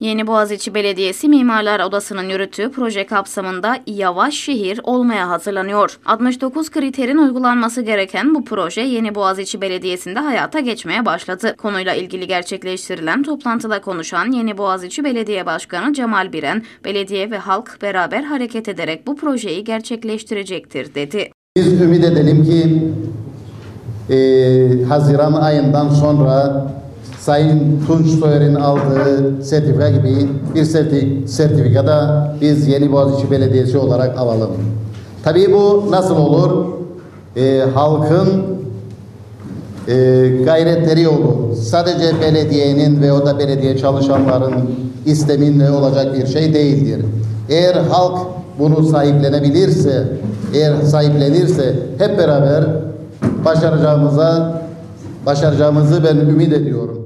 Yeni Boğaziçi Belediyesi Mimarlar Odası'nın yürüttüğü proje kapsamında yavaş şehir olmaya hazırlanıyor. 69 kriterin uygulanması gereken bu proje Yeni Boğaziçi Belediyesi'nde hayata geçmeye başladı. Konuyla ilgili gerçekleştirilen toplantıda konuşan Yeni Boğaziçi Belediye Başkanı Cemal Biren, belediye ve halk beraber hareket ederek bu projeyi gerçekleştirecektir dedi. Biz ümit edelim ki e, Haziran ayından sonra Sayın Tunç Soyer'in aldığı sertifika gibi bir serti, sertifika da biz Yeni Boğaziçi Belediyesi olarak alalım. Tabii bu nasıl olur? E, halkın e, gayretleri olur. Sadece belediyenin ve o da belediye çalışanların isteminle olacak bir şey değildir. Eğer halk bunu sahiplenebilirse, eğer sahiplenirse hep beraber başaracağımıza başaracağımızı ben ümit ediyorum.